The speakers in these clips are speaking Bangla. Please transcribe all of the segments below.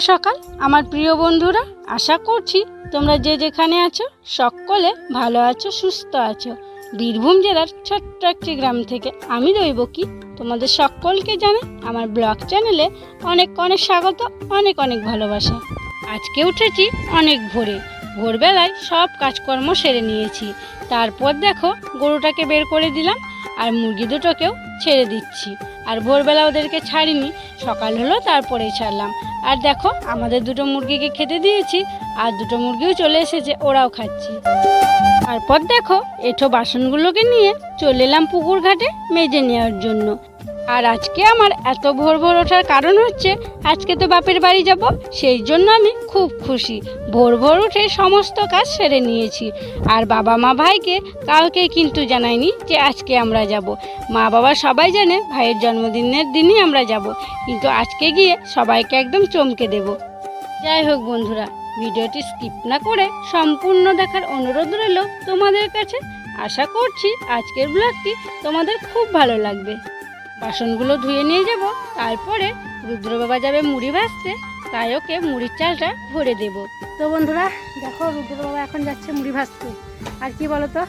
সকাল, আমার প্রিয় বন্ধুরা। আশা করছি তোমরা যে যেখানে আছো, সকলে ভালো আছো, সুস্থ আছো। বীরভূম জেলার ছোট্ট একটি গ্রাম থেকে আমি রইব কি? তোমাদের সকলকে জানে আমার ব্লগ চ্যানেলে অনেক অনেক স্বাগত, অনেক অনেক ভালোবাসা। আজকে উঠেছি অনেক ভোরে। ভোরবেলায় সব কাজকর্ম সেরে নিয়েছি। তারপর দেখো গরুটাকে বের করে দিলাম আর মুরগি দুটোকেও ছেড়ে দিচ্ছি। আর ভোরবেলা ওদেরকে ছাড়িনি, সকাল হলো তারপরেই ছাড়লাম। আর দেখো, আমাদের দুটো মুরগিকে খেতে দিয়েছি, আর দুটো মুরগিও চলে এসেছে, ওরাও খাচ্ছি। তারপর দেখো, এঠো বাসনগুলোকে নিয়ে চলে এলাম পুকুর ঘাটে মেজে নেওয়ার জন্য। আর আজকে আমার এত ভোর ভোর ওঠার কারণ হচ্ছে আজকে তো বাপের বাড়ি যাব, সেই জন্য আমি খুব খুশি। ভোর ভোর উঠে সমস্ত কাজ সেরে নিয়েছি। আর বাবা মা ভাইকে কাউকে কিন্তু জানাইনি যে আজকে আমরা যাব। মা বাবা সবাই জানে ভাইয়ের জন্মদিনের দিনই আমরা যাব। কিন্তু আজকে গিয়ে সবাইকে একদম চমকে দেব। যাই হোক বন্ধুরা, ভিডিওটি স্কিপ না করে সম্পূর্ণ দেখার অনুরোধ রইল তোমাদের কাছে। আশা করছি আজকের ব্লগটি তোমাদের খুব ভালো লাগবে। বাসনগুলো ধুয়ে নিয়ে যাব, তারপরে রুদ্র বাবা যাবে মুড়ি ভাজতে, তাই ওকে মুড়ির চালটা ভরে দেব। তো বন্ধুরা, দেখো রুদ্র বাবা এখন যাচ্ছে মুড়ি ভাজতে। আর কি বলো তো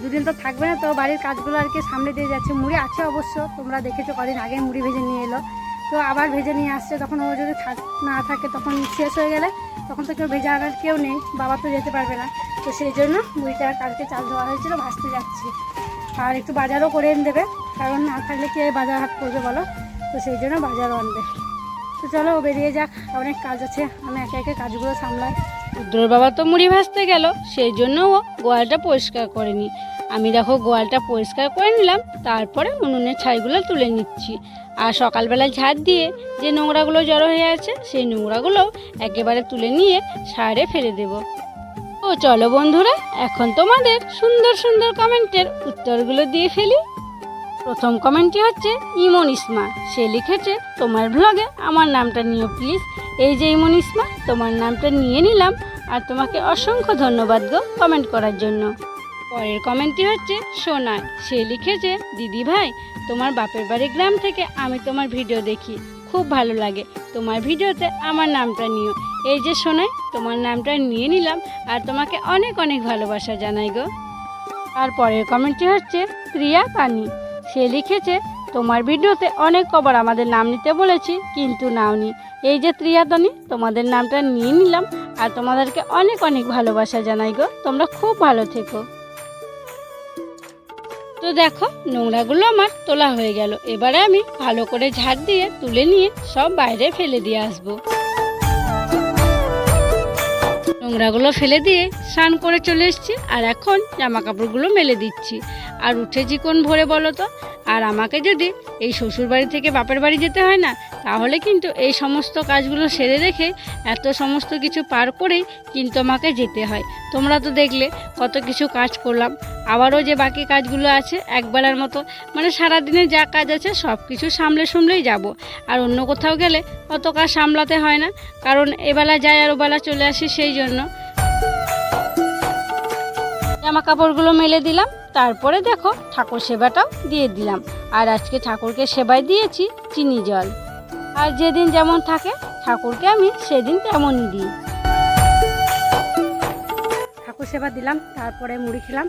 দুদিন তো থাকবে না তো, বাড়ির কাজগুলো আর কি সামনে দিয়ে যাচ্ছে। মুড়ি আছে অবশ্য, তোমরা দেখেছ কদিন আগে মুড়ি ভেজে নিয়ে এলো। তো আবার ভেজে নিয়ে আসছে তখন ও যদি থাক, না থাকে তখন শেষ হয়ে গেলে, তখন তো কেউ ভেজে আনার কেউ নেই, বাবা তো যেতে পারবে না। তো সেই জন্য মুড়িটা কালকে চাল দেওয়া হয়েছিল, ভাজতে যাচ্ছি। আর একটু বাজারও করে এনে দেবে। কারণ না থাকলে কে বাজার হাট করবে বলো? তো সেই জন্য বাজারও আনবে। তো চলো বেরিয়ে যাক। অনেক কাজ আছে। আমি একে একে কাজগুলো সামলাই। রুদ্রর বাবা তো মুড়ি ভাজতে গেল। সেই জন্য ও গোয়ালটা পরিষ্কার করেনি। আমি দেখো গোয়ালটা পরিষ্কার করে নিলাম। তারপরে উনুনের ছাইগুলো তুলে নিচ্ছি। আর সকালবেলায় ঝাড় দিয়ে যে নোংরাগুলো জড়ো হয়ে আছে, সেই নোংরাগুলো একেবারে তুলে নিয়ে সারে ফেলে দেব। ও চলো বন্ধুরা, এখন তোমাদের সুন্দর সুন্দর কমেন্টের উত্তরগুলো দিয়ে ফেলি। প্রথম কমেন্টটি হচ্ছে, ইমন ইসমা, সে লিখেছে, তোমার ব্লগে আমার নামটা নিও প্লিজ এই যে ইমন ইসমা, তোমার নামটা নিয়ে নিলাম আর তোমাকে অসংখ্য ধন্যবাদ গো কমেন্ট করার জন্য। পরের কমেন্টটি হচ্ছে সোনায় সে লিখেছে, দিদি ভাই, তোমার বাপের বাড়ি গ্রাম থেকে আমি তোমার ভিডিও দেখি। খুব ভালো লাগে। তোমার ভিডিওতে আমার নামটা নিও। এই যে সোনাই, তোমার নামটা নিয়ে নিলাম আর তোমাকে অনেক অনেক ভালোবাসা জানাই গো। আর পরের কমেন্টটি হচ্ছে, প্রিয়া কানি সে লিখেছে, তোমার ভিডিওতে অনেক কবার আমাদের নাম নিতে বলেছি, কিন্তু নাওনি। এই যে ত্রিয়াতনি তোমাদের নামটা নিয়ে নিলাম আর তোমাদেরকে অনেক অনেক ভালোবাসা জানাই গো। তোমরা খুব ভালো থেকো। তো দেখো, নোংরাগুলো আমার তোলা হয়ে গেল। এবারে আমি ভালো করে ঝাড় দিয়ে তুলে নিয়ে সব বাইরে ফেলে দিয়ে আসব। নোংরাগুলো ফেলে দিয়ে স্নান করে চলে এসছি, আর এখন জামা কাপড়গুলো মেলে দিচ্ছি। আর উঠেছি কোন ভোরে বলো তো? আর আমাকে যদি এই শ্বশুর বাড়ি থেকে বাপের বাড়ি যেতে হয় না, তাহলে কিন্তু এই সমস্ত কাজগুলো সেরে রেখে এত সমস্ত কিছু পার করেই কিন্তু আমাকে যেতে হয়। তোমরা তো দেখলে কত কিছু কাজ করলাম। আবারও যে বাকি কাজগুলো আছে, একবেলার মতো মানে সারাদিনে যা কাজ আছে সব কিছু সামলে সামলেই যাব। আর অন্য কোথাও গেলে অত কাজ সামলাতে হয় না, কারণ এবেলা যাই আর ওবেলা চলে আসি সেই জন্য। জামা কাপড়গুলো মেলে দিলাম। তারপরে দেখো ঠাকুর সেবাটাও দিয়ে দিলাম। আর আজকে ঠাকুরকে সেবায় দিয়েছি চিনি জল। আর যেদিন যেমন থাকে ঠাকুরকে আমি সেদিন তেমনই দিই। ঠাকুর সেবা দিলাম, তারপরে মুড়ি খেলাম,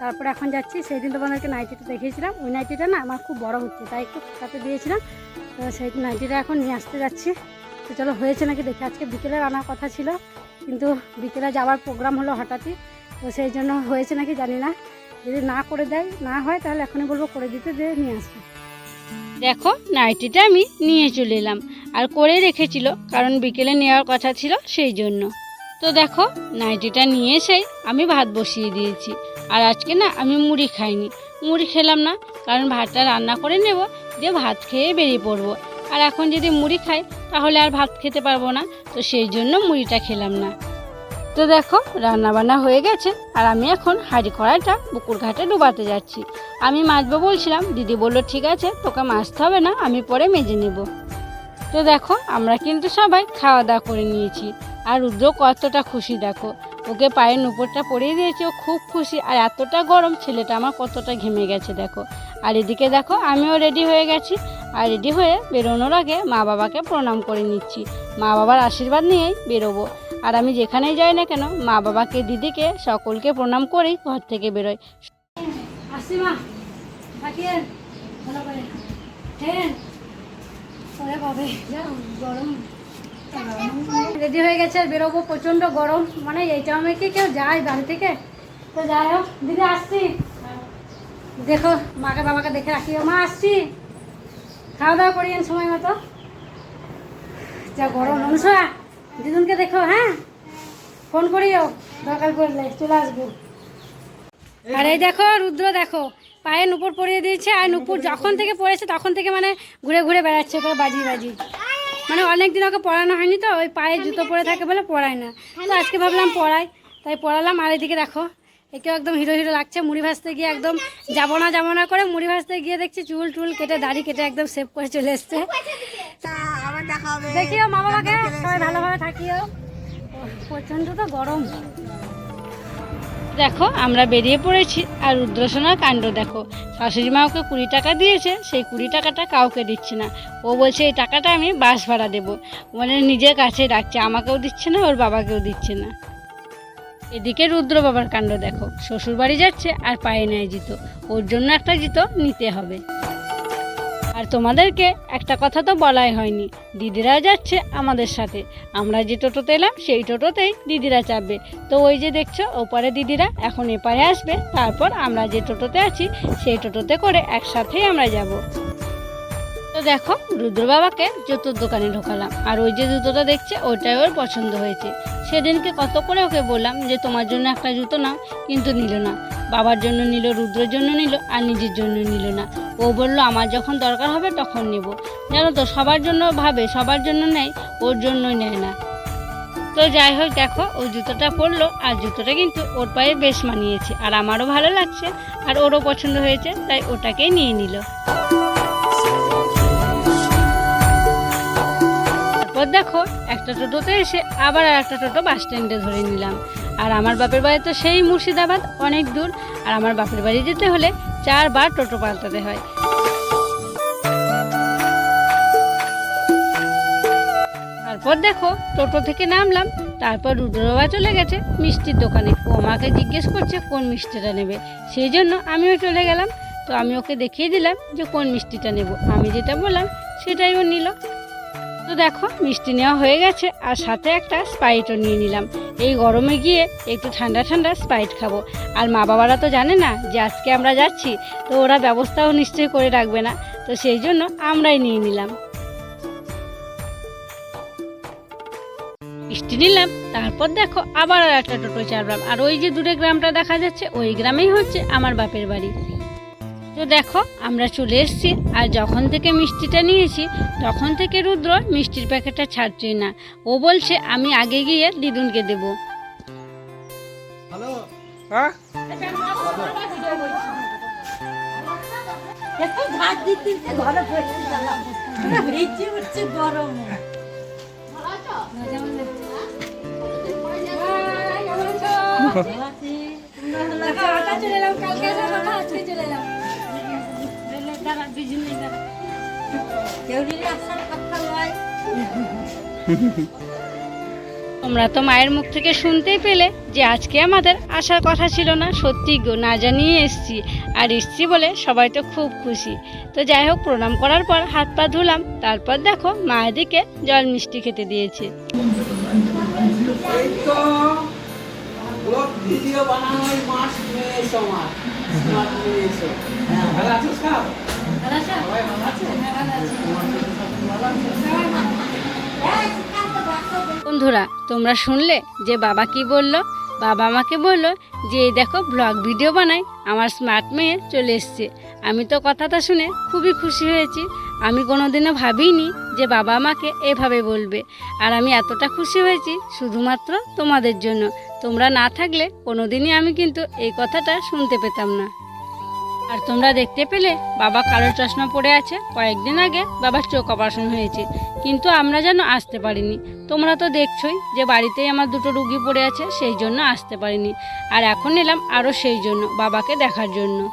তারপরে এখন যাচ্ছি। সেই দিন তোমাদেরকে নাইটিটা দেখিয়েছিলাম। ওই নাইটিটা না আমার খুব বড় হচ্ছে, তাই একটু ফুটাতে দিয়েছিলাম। তো সেই নাইটিটা এখন নিয়ে আসতে যাচ্ছি। তো চলো, হয়েছে নাকি দেখি? আজকে বিকেলে আনার কথা ছিল, কিন্তু বিকেলে যাওয়ার প্রোগ্রাম হলো হঠাৎই। তো সেই জন্য হয়েছে নাকি জানি না। যদি না করে দেয়, না হয় তাহলে এখনই বলব করে দিতে দিয়ে নিয়ে আসবে। দেখো, নাইটিটা আমি নিয়ে চলে এলাম। আর করে রেখেছিল, কারণ বিকেলে নেওয়ার কথা ছিল সেই জন্য। তো দেখো, নাইটিটা নিয়ে এসেই আমি ভাত বসিয়ে দিয়েছি। আর আজকে না, আমি মুড়ি খাইনি। মুড়ি খেলাম না, কারণ ভাতটা রান্না করে নেব, দিয়ে ভাত খেয়ে বেরিয়ে পড়ব। আর এখন যদি মুড়ি খাই, তাহলে আর ভাত খেতে পারব না, তো সেই জন্য মুড়িটা খেলাম না। তো দেখো রান্না বান্না হয়ে গেছে, আর আমি এখন হাঁড়ি কড়াইটা পুকুর ঘাটে ডুবাতে যাচ্ছি। আমি মাজবো বলছিলাম, দিদি বলল, ঠিক আছে, তোকে মাজতে হবে না, আমি পরে মেজে নেব। তো দেখো, আমরা কিন্তু সবাই খাওয়া দাওয়া করে নিয়েছি। আর রুদ্র কতটা খুশি, দেখো। ওকে পায়ের নুপুরটা পরিয়ে দিয়েছে, ও খুব খুশি। আর এতটা গরম, ছেলেটা আমার কতটা ঘেমে গেছে, দেখো। আর এদিকে দেখো, আমিও রেডি হয়ে গেছি। আর রেডি হয়ে বেরোনোর আগে মা বাবাকে প্রণাম করে নিচ্ছি। মা বাবার আশীর্বাদ নিয়েই বেরোবো। আর আমি যেখানেই যাই না কেন, মা বাবাকে, দিদিকে, সকলকে প্রণাম করেই ঘর থেকে বেরোই। রেডি হয়ে গেছে, আর বেরোবো প্রচণ্ড গরম। মানে এই টাইমে কি কেউ যায় বাড়ি থেকে? তো যাই হোক, দিদি, আসছি। দেখো, মাকে, বাবাকে দেখে রাখিও মা, আসছি। খাওয়া দাওয়া করিয়েন সময় মতো। যা গরম অনুসয়া দিদুনকে দেখো হ্যাঁ? ফোন করিও দরকার পড়লে চলে আসব। আর এই দেখো রুদ্র দেখো পায়ে নুপুর পরিয়ে দিয়েছে আর নুপুর যখন থেকে পড়েছে তখন থেকে মানে ঘুরে ঘুরে বেড়াচ্ছে করে বাজি বাজি। মানে অনেক দিন ওকে পড়ানো হয়নি তো ওই পায়ে জুতো পরে থাকে বলে পড়ায় না। তো আজকে ভাবলাম পড়াই তাই পড়ালাম আর এদিকে দেখো একেও একদম হিরো হিরো লাগছে মুড়ি ভাজতে গিয়ে একদম যাব না যাব না করে মুড়ি ভাজতে গিয়ে দেখছি চুল টুল কেটে দাড়ি কেটে একদম সেভ করে চলে এসছে। দেখিও মা বাবাকে সবাই ভালোভাবে থাকিও। প্রচণ্ড তো গরম। দেখো আমরা বেরিয়ে পড়েছি। আর রুদ্রসোনার কাণ্ড দেখো। শাশুড়ি মা ওকে কুড়ি টাকা দিয়েছে সেই কুড়ি টাকাটা কাউকে দিচ্ছে না। ও বলছে এই টাকাটা আমি বাস ভাড়া দেবো। মানে নিজের কাছে রাখছে আমাকেও দিচ্ছে না ওর বাবাকেও দিচ্ছে না। এদিকে রুদ্র বাবার কাণ্ড দেখো। শ্বশুর বাড়ি যাচ্ছে আর পায়ে নেয় জিতো। ওর জন্য একটা জিতো নিতে হবে। আর তোমাদেরকে একটা কথা তো বলাই হয়নি। দিদিরা যাচ্ছে আমাদের সাথে। আমরা যে টোটোতে এলাম, সেই টোটোতেই দিদিরা চাপবে। তো ওই যে দেখছ, ওপারে দিদিরা এখন এপারে আসবে। তারপর আমরা যে টোটোতে আছি, সেই টোটোতে করে একসাথেই আমরা যাব। তো দেখো রুদ্র বাবাকে জুতোর দোকানে ঢোকালাম। আর ওই যে জুতোটা দেখছে, ওটাই ওর পছন্দ হয়েছে। সেদিনকে কত করে ওকে বললাম যে, তোমার জন্য একটা জুতো নাও। কিন্তু নিল না। বাবার জন্য নিল, রুদ্রের জন্য নিল, আর নিজের জন্য নিল না। ও বলল, আমার যখন দরকার হবে তখন নেব। জানো তো, সবার জন্য ভাবে, সবার জন্য নেয়, ওর জন্যই নেয় না। তো যাই হোক, দেখো, ও জুতোটা পরলো, আর জুতোটা কিন্তু ওর পায়ে বেশ মানিয়েছে। আর আমারও ভালো লাগছে, আর ওরও পছন্দ হয়েছে, তাই ওটাকেই নিয়ে নিল। তারপর দেখো, একটা টোটোতে এসে আবার আর একটা টোটো বাস স্ট্যান্ডে ধরে নিলাম। আর আমার বাপের বাড়ি তো সেই মুর্শিদাবাদ, অনেক দূর। আর আমার বাপের বাড়ি যেতে হলে চারবার টোটো পাল্টাতে হয়। তারপর দেখো, টোটো থেকে নামলাম। তারপর রুদ্রবাবা চলে গেছে মিষ্টির দোকানে। ও আমাকে জিজ্ঞেস করছে কোন মিষ্টিটা নেবে। সেই জন্য আমিও চলে গেলাম। তো আমি ওকে দেখিয়ে দিলাম যে কোন মিষ্টিটা নেব। আমি যেটা বললাম সেটাই ও নিল। তো দেখো, মিষ্টি নেওয়া হয়ে গেছে আর সাথে একটা স্প্রাইটও নিয়ে নিলাম। এই গরমে গিয়ে একটু ঠান্ডা ঠান্ডা স্প্রাইট খাব। আর মা বাবারা তো জানে না যে আজকে আমরা যাচ্ছি, তো ওরা ব্যবস্থাও নিশ্চয়ই করে রাখবে না। তো সেই জন্য আমরাই নিয়ে নিলাম। মিষ্টি নিলাম, তারপর দেখো আবার একটা টোটো চাপলাম আর ওই যে দূরে গ্রামটা দেখা যাচ্ছে, ওই গ্রামেই হচ্ছে আমার বাপের বাড়ি। তো দেখো আমরা চলে এসেছি আর যখন থেকে মিষ্টিটা নিয়েছি তখন থেকে রুদ্র মিষ্টির প্যাকেটটা ছাড়ছি না। ও বলছে আমি আগে গিয়ে দিদুনকে দেব। হ্যালো? হ্যাঁ? চলে এলাম কালকে আজকে চলে এলাম। তোমরা তো মায়ের মুখ থেকে শুনতেই পেলে যে আজকে আমাদের আসার কথা ছিল না। সত্যি গো না জানিয়ে এসছি। আর এসছি বলে সবাই তো খুব খুশি। তো যাই হোক প্রণাম করার পর হাত পা ধুলাম। তারপর দেখো মায়ের দিকে জল মিষ্টি খেতে দিয়েছে। ভিডিও বানানো ওই মাস নিয়ে এসো আমার স্মার্ট নিয়ে এসো। হ্যাঁ ভালো আছো সব বন্ধুরা, তোমরা শুনলে যে বাবা কি বলল? বাবা আমাকে বলল যে, এই দেখো ব্লগ ভিডিও বানাই, আমার স্মার্ট মেয়ে চলে এসছে। আমি তো কথাটা শুনে খুবই খুশি হয়েছি। আমি কোনোদিনও ভাবিনি যে বাবা আমাকে এভাবে বলবে। আর আমি এতটা খুশি হয়েছি শুধুমাত্র তোমাদের জন্য। তোমরা না থাকলে কোনোদিনই আমি কিন্তু এই কথাটা শুনতে পেতাম না। আর তোমরা দেখতে পেলে বাবা কালো চশমা পড়ে আছে। কয়েকদিন আগে বাবার চোখ অপারেশন হয়েছে। কিন্তু আমরা যেন আসতে পারিনি। তোমরা তো দেখছোই যে বাড়িতেই আমার দুটো রুগী পড়ে আছে, সেই জন্য আসতে পারিনি। আর এখন এলাম আরও সেই জন্য, বাবাকে দেখার জন্য।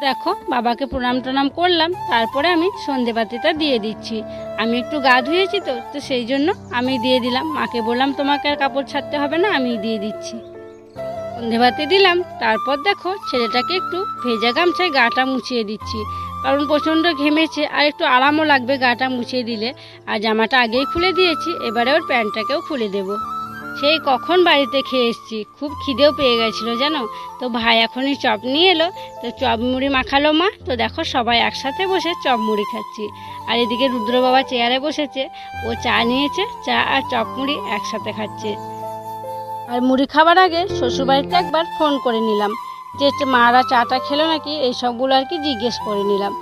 দেখো, বাবাকে প্রণাম টনাম করলাম, তারপরে আমি সন্ধেবাতিটা দিয়ে দিচ্ছি। আমি একটু গা ধুয়েছি তো তো সেই জন্য আমি দিয়ে দিলাম। মাকে বললাম, তোমাকে আর কাপড় ছাড়তে হবে না আমি দিয়ে দিচ্ছি। সন্ধেবাতি দিলাম, তারপর দেখো ছেলেটাকে একটু ভেজা গামছায় গাটা মুছিয়ে দিচ্ছি। কারণ প্রচণ্ড ঘেমেছে, আর একটু আরামও লাগবে গাটা মুছিয়ে দিলে। আর জামাটা আগেই খুলে দিয়েছি, এবারে ওর প্যান্টটাকেও খুলে দেবো। সেই কখন বাড়িতে খেয়ে এসেছি, খুব খিদেও পেয়ে গেছিল জানো? তো ভাই এখনই চপ নিয়ে এলো, তো চপ মুড়ি মাখালো মা, তো দেখো সবাই একসাথে বসে চপ মুড়ি খাচ্ছি। আর এদিকে রুদ্র বাবা চেয়ারে বসেছে, ও চা নিয়েছে, চা আর চপ মুড়ি একসাথে খাচ্ছে। আর মুড়ি খাবার আগে শ্বশুরবাড়িতে একবার ফোন করে নিলাম। যে মারা চাটা খেলো নাকি এইসবগুলো আর কি জিজ্ঞেস করে নিলাম।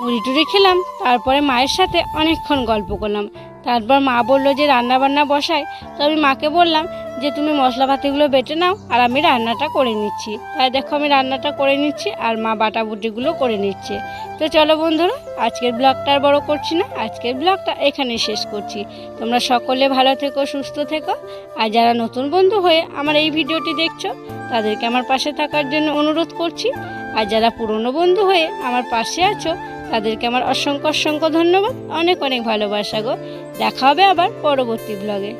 মুড়ি টুড়ি খেলাম, তারপরে মায়ের সাথে অনেকক্ষণ গল্প করলাম। তারপর মা বলল যে রান্না বান্না বসায়, তো আমি মাকে বললাম যে তুমি মশলাপাতিগুলো বেটে নাও আর আমি রান্নাটা করে নিচ্ছি। তাই দেখো আমি রান্নাটা করে নিচ্ছি আর মা বাটা বুটিগুলো করে নিচ্ছে। তো চলো বন্ধুরা, আজকের ব্লগটা আর বড় করছি না, আজকের ব্লগটা এখানেই শেষ করছি। তোমরা সকলে ভালো থেকো, সুস্থ থেকো। আর যারা নতুন বন্ধু হয়ে আমার এই ভিডিওটি দেখছ, তাদেরকে আমার পাশে থাকার জন্য অনুরোধ করছি। আর যারা পুরনো বন্ধু হয়ে আমার পাশে আছো, তাদেরকে আমার অসংখ্য অসংখ্য ধন্যবাদ। অনেক অনেক ভালোবাসা গো। দেখা হবে আবার পরবর্তী ব্লগে।